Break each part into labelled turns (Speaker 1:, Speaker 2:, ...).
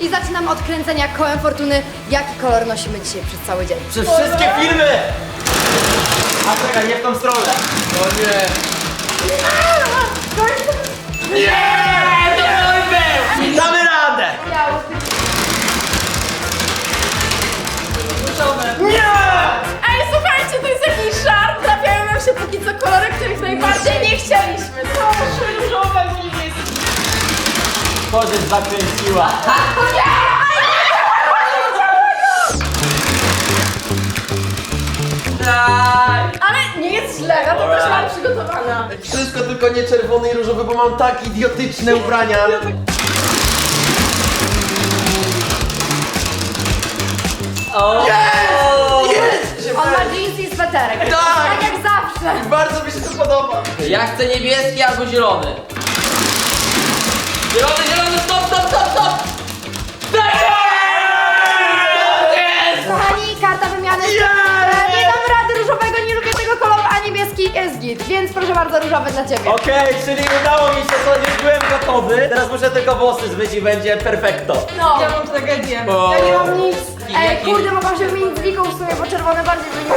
Speaker 1: I zaczynam od kręcenia kołem fortuny, jaki kolor nosimy dzisiaj przez cały dzień.
Speaker 2: Przez wszystkie filmy! A czekaj, nie w tą stronę.
Speaker 3: O nie.
Speaker 2: Damy radę!
Speaker 4: Ej, słuchajcie, to jest jakiś żart. Trafiają nam się póki co kolory, których najbardziej nie chcieliśmy.
Speaker 2: Korzeć zakręciła.
Speaker 4: Ale nie jest źle, ja to też mam przygotowana.
Speaker 3: Wszystko tylko nie czerwony i różowy, bo mam tak idiotyczne ubrania.
Speaker 1: On ma jeans i sweterek.
Speaker 3: Tak.
Speaker 1: Tak jak zawsze.
Speaker 3: Bardzo mi się to podoba.
Speaker 5: Ja chcę niebieski albo zielony. Zielony, zielony, stop, stop, stop, stop!
Speaker 1: Kochani, karta wymiany. E, Nie dam rady różowego, nie lubię tego koloru, a niebieski jest git. Więc proszę bardzo, różowy dla ciebie.
Speaker 2: Okej, czyli udało mi się, to nie byłem gotowy. Teraz muszę tylko włosy zmyć i będzie perfekto.
Speaker 4: No. Ja mam tragedię.
Speaker 2: O,
Speaker 1: Ja nie mam nic. Ej,
Speaker 5: Jaki-
Speaker 1: kurde, mogłam się wymienić z Wiką w sumie, bo czerwone bardziej by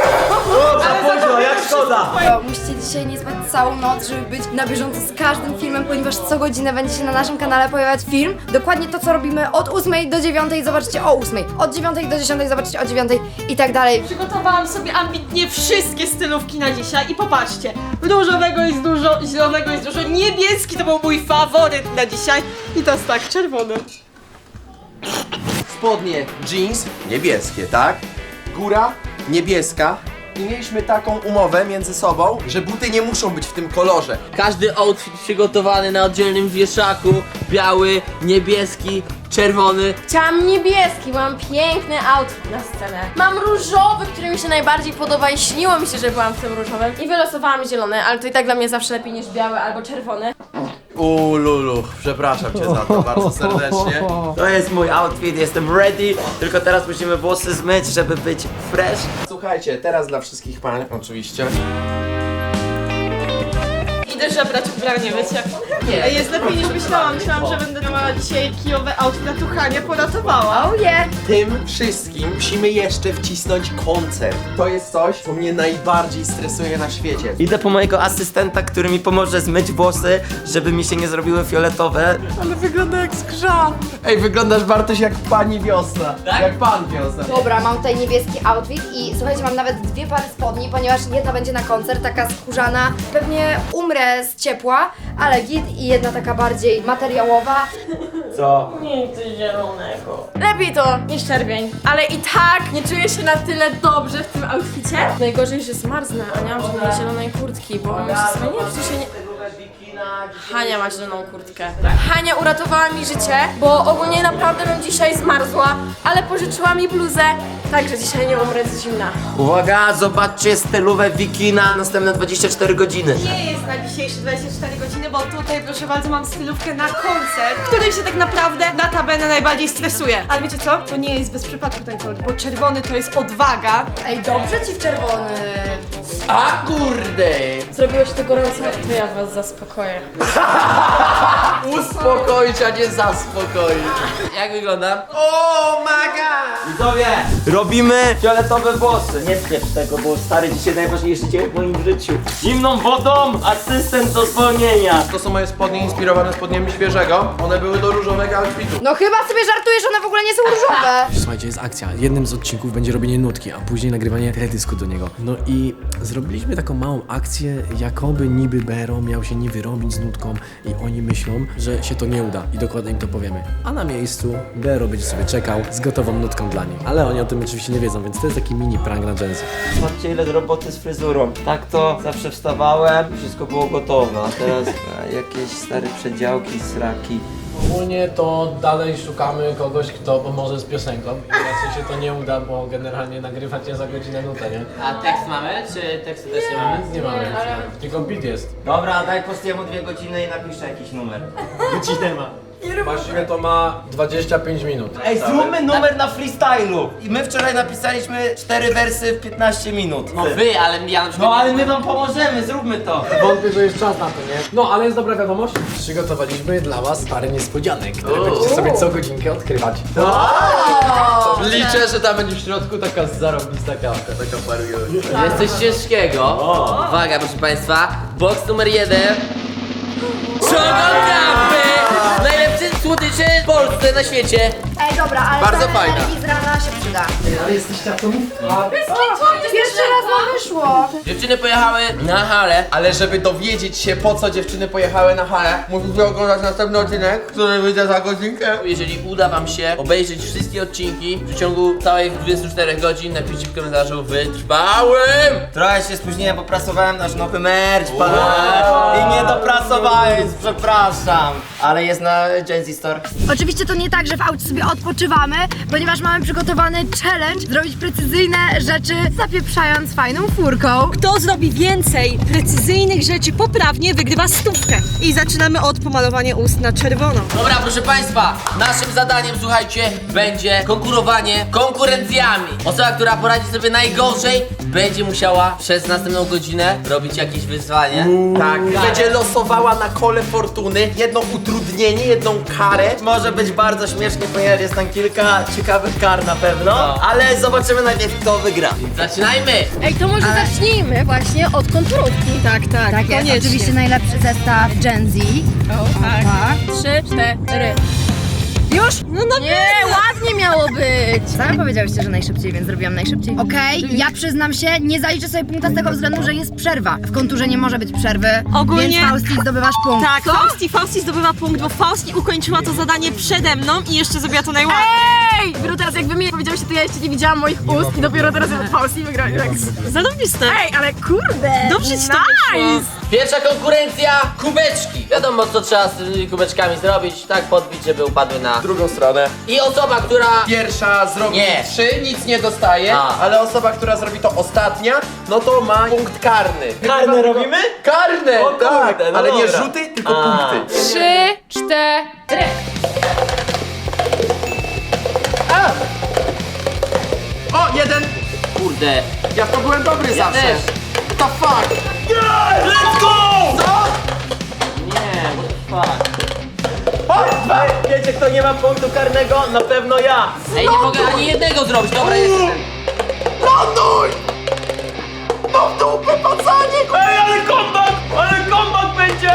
Speaker 2: o, za późno, jak szkoda.
Speaker 1: Musicie dzisiaj nie spać całą noc, żeby być na bieżąco z każdym filmem, ponieważ co godzinę będzie się na naszym kanale pojawiać film. Dokładnie to, co robimy od 8 do 9, zobaczycie o 8. Od 9 do 10 zobaczycie o 9 i tak dalej.
Speaker 6: Przygotowałam sobie ambitnie wszystkie stylówki na dzisiaj i popatrzcie, różowego jest dużo, zielonego jest dużo, niebieski to był mój faworyt na dzisiaj i to jest tak, czerwony.
Speaker 3: Spodnie jeans niebieskie, tak? Góra niebieska. I mieliśmy taką umowę między sobą, że buty nie muszą być w tym kolorze.
Speaker 5: Każdy outfit przygotowany na oddzielnym wieszaku. Biały, niebieski, czerwony.
Speaker 4: Chciałam niebieski, mam piękny outfit na scenę. Mam różowy, który mi się najbardziej podoba i śniło mi się, że byłam w tym różowym. I wylosowałam zielony, ale to i tak dla mnie zawsze lepiej niż biały albo czerwony.
Speaker 3: Uuu, Lulu, przepraszam cię za to bardzo serdecznie.
Speaker 2: To jest mój outfit, jestem ready. Tylko teraz musimy włosy zmyć, żeby być fresh.
Speaker 3: Słuchajcie, teraz dla wszystkich pań oczywiście.
Speaker 6: Idę żebrać ubranie, wiecie? Nie. Jest lepiej niż myślałam, myślałam, że będę miała dzisiaj kijowe outfit na tuchanie, poratowała.
Speaker 1: Oh yeah!
Speaker 3: Tym wszystkim musimy jeszcze wcisnąć koncert. To jest coś, co mnie najbardziej stresuje na świecie.
Speaker 2: Idę po mojego asystenta, który mi pomoże zmyć włosy, żeby mi się nie zrobiły fioletowe.
Speaker 3: Ale wygląda jak skrzat. Ej, wyglądasz Bartoś jak pani wiosna.
Speaker 5: Tak?
Speaker 3: Jak pan wiosna.
Speaker 1: Dobra, mam tutaj niebieski outfit i słuchajcie, mam nawet dwie pary spodni, ponieważ jedna będzie na koncert, taka skórzana. Pewnie umrę z ciepła, ale git i jedna taka bardziej materiałowa.
Speaker 2: Co?
Speaker 5: Nic zielonego.
Speaker 4: Lepiej to niż czerwień. Ale i tak nie czuję się na tyle dobrze w tym outficie. Najgorzej, że zmarznę, a nie mam żadnej zielonej kurtki, bo muszę sobie nie przecież się nie... Hania ma zieloną kurtkę. Hania uratowała mi życie, bo ogólnie naprawdę bym dzisiaj zmarzła, ale pożyczyła mi bluzę, także dzisiaj nie umrę z zimna.
Speaker 2: Uwaga, zobaczcie stylówę Wiki na następne 24 godziny.
Speaker 6: Nie jest na dzisiejsze 24 godziny, bo tutaj proszę bardzo mam stylówkę na koncert, który się tak naprawdę na tabenę najbardziej stresuje. Ale wiecie co? To nie jest bez przypadku ten kolor, bo czerwony to jest odwaga.
Speaker 1: Ej, dobrze ci w czerwony.
Speaker 3: A kurde!
Speaker 4: Zrobiło się to gorąco, to ja was zaspokoję.
Speaker 3: Uspokoić, a nie zaspokoić.
Speaker 5: Jak wygląda?
Speaker 3: Oh my god!
Speaker 2: Widzowie, robimy fioletowe włosy. Nie spiesz tego, bo stary dzisiaj najważniejszy dzień w moim życiu. Zimną wodą, asystent do zwolnienia.
Speaker 3: To są moje spodnie inspirowane spodniami świeżego. One były do różowego outfitu.
Speaker 1: No chyba sobie żartujesz, one w ogóle nie są różowe.
Speaker 7: Słuchajcie, jest akcja. Jednym z odcinków będzie robienie nutki, a później nagrywanie teledysku do niego. No i zrobiliśmy taką małą akcję, jakoby niby Bero miał się nie wyrobić z nutką i oni myślą, że się to nie uda i dokładnie im to powiemy. A na miejscu Bero będzie sobie czekał z gotową nutką dla nich. Ale oni o tym oczywiście nie wiedzą, więc to jest taki mini prank na Jenzy.
Speaker 2: Patrzcie ile roboty z fryzurą. Tak to zawsze wstawałem, wszystko było gotowe, a teraz e, jakieś stare przedziałki, sraki.
Speaker 7: Ogólnie to dalej szukamy kogoś, kto pomoże z piosenką raczej się to nie uda, bo generalnie nagrywacie za godzinę nutę, nie?
Speaker 5: A tekst mamy, czy tekstu też nie mamy?
Speaker 7: Nic nie mamy, tylko beat jest.
Speaker 2: Dobra, daj Postiemu dwie godziny i napiszę jakiś numer.
Speaker 7: Godzinę ma. Właściwie to ma 25 minut.
Speaker 2: Ej, zróbmy numer na freestylu. I my wczoraj napisaliśmy cztery wersy w 15 minut.
Speaker 5: No wy, ale ja na przykład...
Speaker 2: No ale my wam pomożemy, zróbmy to.
Speaker 7: Wątpię, że jest czas na to, nie? No, ale jest dobra wiadomość. Przygotowaliśmy dla was parę niespodzianek, które będziecie sobie co godzinkę odkrywać. Liczę, że tam będzie w środku taka zarobista kawka, taka parująca.
Speaker 5: Jest coś ciężkiego. Uwaga, proszę państwa. Box numer jeden. Czogon słodycze w Polsce, na świecie.
Speaker 1: Ej, dobra, ale
Speaker 3: Bardzo
Speaker 1: ta
Speaker 3: fajna.
Speaker 1: energii z rana się przyda.
Speaker 7: Ale jesteście atomówki.
Speaker 1: Pierwszy raz nam wyszło.
Speaker 5: Dziewczyny pojechały na halę.
Speaker 3: Ale żeby dowiedzieć się po co dziewczyny pojechały na halę, musicie oglądać następny odcinek, który wyjdzie za godzinkę.
Speaker 5: Jeżeli uda wam się obejrzeć wszystkie odcinki w przeciągu całych 24 godzin, napiszcie w komentarzu wytrwałym!
Speaker 2: Trochę się spóźniłem, bo prasowałem nasz nowy merch. I nie doprasowałem, przepraszam. Ale jest na Gen Z Store.
Speaker 1: Oczywiście to nie tak, że w aucie sobie odpoczywamy, ponieważ mamy przygotowany challenge zrobić precyzyjne rzeczy, zapieprzając fajną furką.
Speaker 6: Kto zrobi więcej precyzyjnych rzeczy poprawnie, wygrywa stówkę. I zaczynamy od pomalowania ust na czerwono.
Speaker 5: Dobra, proszę Państwa, naszym zadaniem, słuchajcie, będzie konkurowanie konkurencjami. Osoba, która poradzi sobie najgorzej, będzie musiała przez następną godzinę robić jakieś wyzwanie.
Speaker 3: Tak, będzie losowała na kole fortuny jedno utrudnienie, jedną karę.
Speaker 2: Może być bardzo śmiesznie, ponieważ jest tam kilka ciekawych kar na pewno, ale zobaczymy najpierw kto wygra.
Speaker 5: Zaczynajmy!
Speaker 4: Ej, to może zacznijmy właśnie od konturówki.
Speaker 6: Tak, tak,
Speaker 1: Tak jest,
Speaker 6: koniecznie.
Speaker 1: oczywiście najlepszy zestaw Gen Z.
Speaker 6: O, tak.
Speaker 1: Tak.
Speaker 4: Trzy, cztery.
Speaker 1: Już?
Speaker 6: No, no
Speaker 4: Nie, ładnie miało być.
Speaker 1: Same powiedziałyście, że najszybciej, więc zrobiłam najszybciej. Okej, ja przyznam się, nie zaliczę sobie punkta z tego względu, że jest przerwa. W konturze nie może być przerwy,
Speaker 6: Ogólnie-
Speaker 1: więc Fausti zdobywasz punkt.
Speaker 6: Tak, Fausti, Fausti zdobywa punkt, bo Fausti ukończyła to zadanie przede mną i jeszcze zrobiła to najładniej.
Speaker 4: Ej, dopiero teraz jak wy mi powiedziałyście, to ja jeszcze nie widziałam moich ust i dopiero teraz ja Fausti wygrali. Tak.
Speaker 6: Zarobiste.
Speaker 4: Ej, ale kurde.
Speaker 6: Dobrze ci to.
Speaker 4: Nice.
Speaker 5: Pierwsza konkurencja, kubeczki. Wiadomo, co trzeba z tymi kubeczkami zrobić, tak podbić, żeby upadły na...
Speaker 3: Drugą stronę.
Speaker 5: I osoba, która...
Speaker 3: Pierwsza zrobi
Speaker 5: Nie.
Speaker 3: trzy, nic nie dostaje,
Speaker 5: A.
Speaker 3: ale osoba, która zrobi to ostatnia, no to ma punkt karny.
Speaker 2: Karne robimy?
Speaker 3: Karne,
Speaker 2: O kurde,
Speaker 3: tak,
Speaker 2: no
Speaker 3: ale nie
Speaker 2: dobra.
Speaker 3: rzuty, tylko
Speaker 2: A.
Speaker 3: punkty.
Speaker 4: Trzy, cztery.
Speaker 3: O, jeden!
Speaker 5: Kurde.
Speaker 3: Ja w to byłem dobry
Speaker 5: Ja
Speaker 3: zawsze.
Speaker 5: też.
Speaker 3: What the fuck?
Speaker 2: Let's go!
Speaker 3: Co?
Speaker 5: Nie, what the fuck.
Speaker 2: Ej, Wiecie kto nie ma punktu karnego? Na pewno ja.
Speaker 5: Ej, nie mogę ani jednego zrobić, dobra, jest ten.
Speaker 3: Ląduj! No w dupę, pacanie!
Speaker 2: Ej, ale kombat! Ale kombat będzie!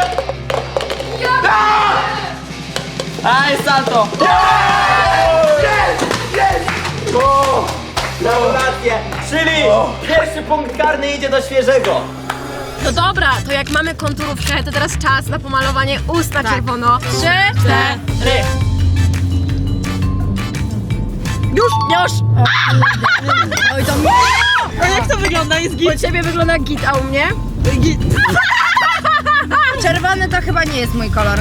Speaker 5: A, jest salto.
Speaker 2: O! Gratulacje! Czyli pierwszy punkt karny idzie do świeżego.
Speaker 4: No dobra, to jak mamy konturówkę, to teraz czas na pomalowanie ust na czerwono. Trzy, cztery. Już, już.
Speaker 1: Oj, to mi...
Speaker 6: A jak to wygląda? Jest
Speaker 4: U
Speaker 6: git?
Speaker 4: ciebie wygląda git, a u mnie?
Speaker 6: git.
Speaker 1: Czerwony to chyba nie jest mój kolor.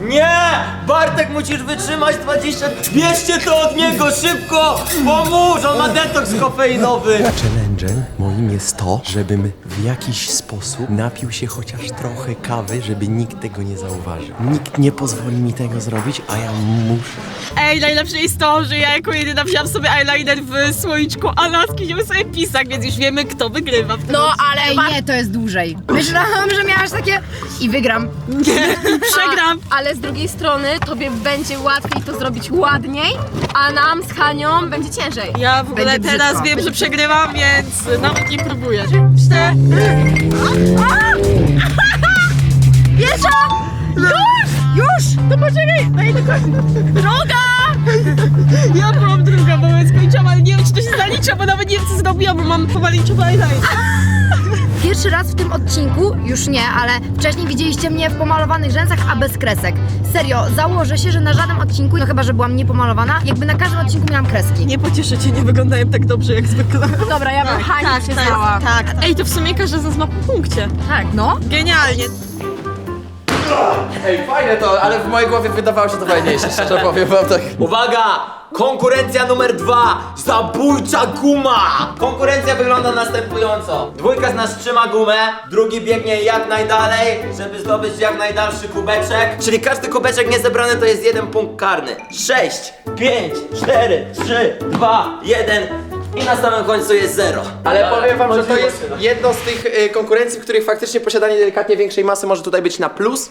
Speaker 2: Nie! Bartek musisz wytrzymać 20... Bierzcie to od niego, szybko! Pomóż, on ma detoks kofeinowy!
Speaker 8: Challengem moim jest to, żebym w jakiś sposób napił się chociaż trochę kawy, żeby nikt tego nie zauważył. Nikt nie pozwoli mi tego zrobić, a ja muszę.
Speaker 6: Ej, najlepsze jest to, że ja jako jedyna wziąłam sobie eyeliner w słoiczku, a laski wzięły sobie pisak, więc już wiemy kto wygrywa. w tym
Speaker 4: No, ale
Speaker 1: Ej, nie, to jest dłużej. Myślałam, że miałaś takie... I wygram.
Speaker 6: Przegram.
Speaker 4: Ale z drugiej strony tobie będzie łatwiej to zrobić ładniej, a nam z Hanią będzie ciężej.
Speaker 6: Ja w ogóle
Speaker 1: Będzie
Speaker 6: teraz
Speaker 1: brzydko.
Speaker 6: wiem, że przegrywam, więc nawet nie próbuję. Cztery.
Speaker 1: Jeszcze! Już! Już!
Speaker 6: No poczekaj, daj do końca. Druga! Ja byłam druga, bo skończyłam, ale nie wiem, czy to się zalicza, bo nawet nie wiem, co zrobiłam, bo mam pomarańczowy eyeliner.
Speaker 1: Pierwszy raz w tym odcinku, już nie, ale wcześniej widzieliście mnie w pomalowanych rzęsach, a bez kresek. Serio, założę się, że na żadnym odcinku, no chyba, że byłam niepomalowana, jakby na każdym odcinku miałam kreski.
Speaker 6: Nie pocieszę cię, nie wyglądają tak dobrze jak zwykle.
Speaker 4: Dobra, ja bym Hani
Speaker 6: tak,
Speaker 4: się
Speaker 6: tak,
Speaker 4: znała.
Speaker 6: tak. Ej, to w sumie każdy z nas ma po punkcie.
Speaker 1: Tak, no.
Speaker 6: Genialnie.
Speaker 3: Ej, fajne to, ale w mojej głowie wydawało się to fajniejsze, szczerze powiem wam tak.
Speaker 2: Uwaga! Konkurencja numer dwa. Zabójcza guma. Konkurencja wygląda następująco. Dwójka z nas trzyma gumę, drugi biegnie jak najdalej, żeby zdobyć jak najdalszy kubeczek. Czyli każdy kubeczek niezebrany to jest jeden punkt karny. 6, 5, 4, 3, 2, 1 i na samym końcu jest 0.
Speaker 3: Ale powiem wam, że to jest jedno z tych y, konkurencji, w których faktycznie posiadanie delikatnie większej masy może tutaj być na plus.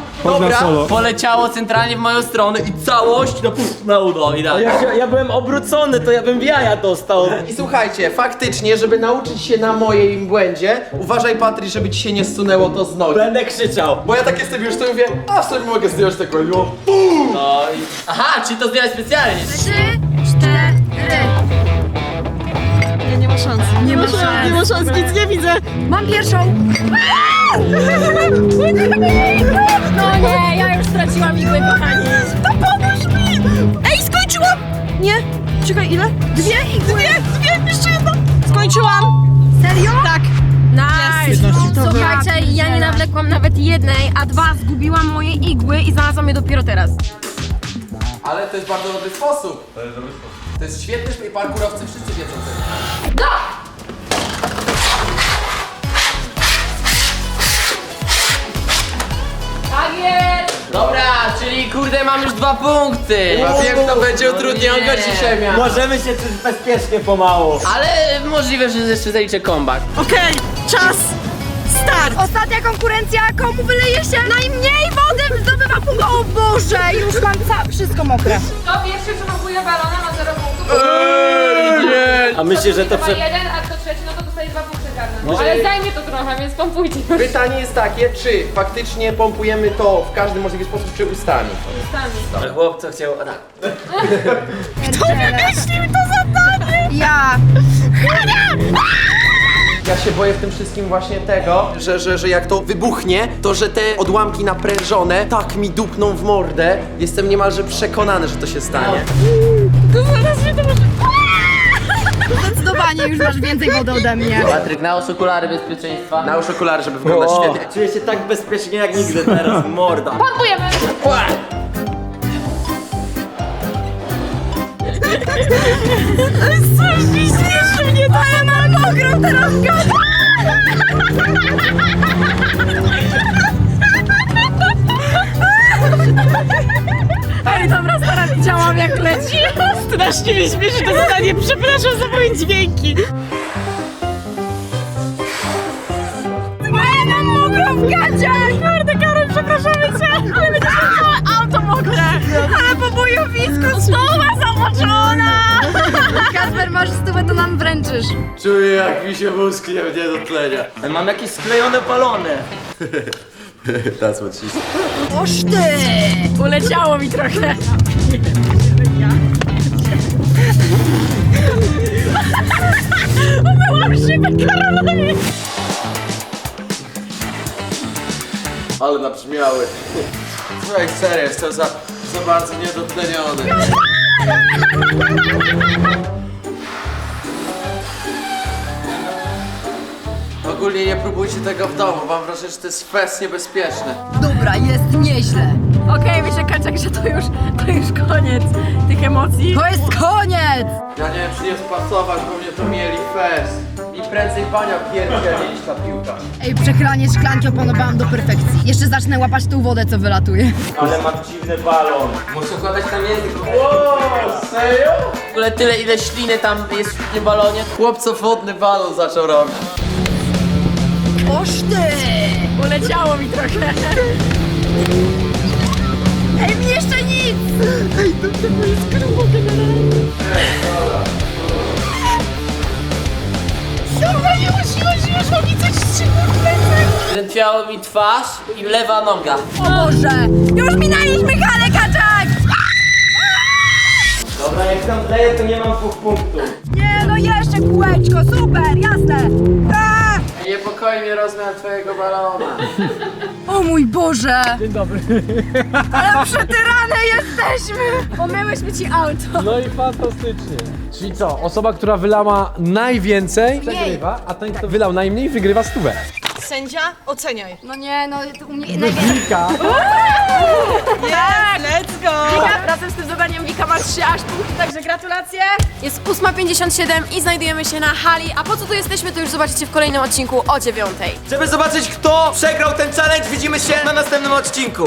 Speaker 3: Dobra,
Speaker 5: Poleciało centralnie w moją stronę i całość no puf, na udo i tak.
Speaker 2: Ja, ja byłem obrócony, to ja bym w jaja dostał.
Speaker 3: I słuchajcie, faktycznie, żeby nauczyć się na moim błędzie, uważaj Patry, żeby ci się nie zsunęło to z nogi.
Speaker 2: Będę krzyczał.
Speaker 3: Bo ja tak jestem już, to mówię, a w sobie mogę zdjąć tego, no.
Speaker 5: No i... Aha, czy to zdjąłeś specjalnie?
Speaker 1: Trzy, cztery.
Speaker 6: Nie, nie ma szans.
Speaker 1: Nie ma szans.
Speaker 6: Nie ma szans, nic nie widzę.
Speaker 1: Mam pierwszą.
Speaker 4: No nie, ja już straciłam igły, kochani.
Speaker 6: To pomóż mi! Ej, skończyłam! Nie, czekaj, ile? Dwie igły. Dwie, dwie, jeszcze jedno. Skończyłam.
Speaker 1: Serio?
Speaker 6: Tak.
Speaker 4: Nice! Słuchajcie, ja nie nawlekłam nawet jednej, a dwa zgubiłam moje igły i znalazłam je dopiero teraz.
Speaker 3: Ale to jest bardzo dobry sposób. To jest dobry sposób. To jest świetny i parkurowcy wszyscy wiedzą tego.
Speaker 4: Tak
Speaker 5: Dobra, czyli kurde mam już dwa punkty.
Speaker 3: Wiem, kto będzie utrudnionko
Speaker 5: nie.
Speaker 3: dzisiaj miał.
Speaker 2: Możemy się czuć bezpiecznie pomału.
Speaker 5: Ale możliwe, że jeszcze zaliczę comeback.
Speaker 6: Okej, czas. Start.
Speaker 1: Ostatnia konkurencja, komu wyleje się najmniej wody, zdobywa punkt. O Boże, już mam ca- wszystko mokre.
Speaker 4: Kto pierwszy przemokuje balona ma 0 punktów.
Speaker 2: A myślisz, że to prze...
Speaker 4: jeden, a karne. Ale zajmie to trochę, więc pompujcie już
Speaker 3: Pytanie jest takie, czy faktycznie pompujemy to w każdy możliwy sposób, czy ustami?
Speaker 4: ustami.
Speaker 2: Ale chłopco chciał... a tak.
Speaker 1: Kto wymyślił to zadanie? Ja.
Speaker 3: Ja się boję w tym wszystkim właśnie tego, że, że, że jak to wybuchnie, to że te odłamki naprężone tak mi dupną w mordę. Jestem niemalże przekonany, że to się stanie.
Speaker 1: Zdecydowanie już masz więcej wody ode mnie.
Speaker 5: Patryk, nałóż okulary bezpieczeństwa.
Speaker 3: Nałóż okulary, żeby wyglądać
Speaker 2: O,
Speaker 3: świetnie.
Speaker 2: czuję się tak bezpiecznie jak nigdy teraz, morda.
Speaker 4: Pompujemy!
Speaker 6: Śmieszy mnie to.
Speaker 1: Ale mam mokrą teraz gadę.
Speaker 6: Ej, dobra, stara, widziałam jak leci. Strasznie mnie śmieszy to zadanie. Przepraszam za moje dźwięki.
Speaker 1: Ale mam mokrą w gacie.
Speaker 6: Kurde, Karol, przepraszamy cię, ale będzie się całe auto mokre.
Speaker 1: Ale po bojowisku
Speaker 6: Stuwa zamoczona.
Speaker 1: Kasper, masz stówę, to nam wręczysz.
Speaker 3: Czuję jak mi się mózg nie do tlenia.
Speaker 2: Ale mam jakieś sklejone balony.
Speaker 3: That's what she said.
Speaker 1: Oż ty.
Speaker 6: Uleciało mi trochę. Umyłam szybę Karolowi.
Speaker 3: Ale nabrzmiały. Słuchaj, serio, jestem za, za bardzo niedotleniony. Ogólnie nie próbujcie tego w domu, mam wrażenie, że to jest fest niebezpieczne.
Speaker 1: Dobra, jest nieźle.
Speaker 6: Okej, okay, Kaczek, że to już, to już koniec tych emocji.
Speaker 1: To jest koniec.
Speaker 3: Ja nie wiem, czy nie spasować, bo mnie to mieli fest. I prędzej bania pierdzieli niż ta piłka.
Speaker 1: Ej, przechylanie szklanki opanowałam do perfekcji. Jeszcze zacznę łapać tą wodę, co wylatuje.
Speaker 2: Ale mam dziwny balon.
Speaker 5: Muszę układać tam język.
Speaker 3: O, serio?
Speaker 5: W ogóle tyle ile śliny tam jest w tym balonie.
Speaker 3: Chłopco wodny balon zaczął robić.
Speaker 1: Oż ty.
Speaker 6: Uleciało mi trochę.
Speaker 1: Ej, mi jeszcze nic.
Speaker 6: Dobra, nie musisz, już mam mi coś trzymać w plecach.
Speaker 5: Drętwiało mi twarz i lewa noga.
Speaker 1: O Boże. Już minęliśmy halę, kaczak.
Speaker 2: Dobra, jak tam daję, to nie mam dwóch punktów.
Speaker 1: Nie, no jeszcze kółeczko, super, jasne. A!
Speaker 3: Nie spokojnie rozmiar twojego balona.
Speaker 1: O mój Boże!
Speaker 7: Dzień dobry.
Speaker 1: Ale przetyrane jesteśmy!
Speaker 4: Pomyłyśmy ci auto.
Speaker 7: No i fantastycznie. Czyli co, osoba, która wylała najwięcej, przegrywa, a ten, kto wylał najmniej, wygrywa stówę.
Speaker 6: Sędzia, oceniaj.
Speaker 1: No nie, no to u mnie najwięcej.
Speaker 7: Wika.
Speaker 6: Tak, let's go!
Speaker 4: Wika, razem z tym zadaniem Wika ma 3 aż punkty, także gratulacje. Jest 8.57 i znajdujemy się na hali, a po co tu jesteśmy, to już zobaczycie w kolejnym odcinku o 9.00.
Speaker 2: Żeby zobaczyć kto przegrał ten challenge, widzimy się na następnym odcinku.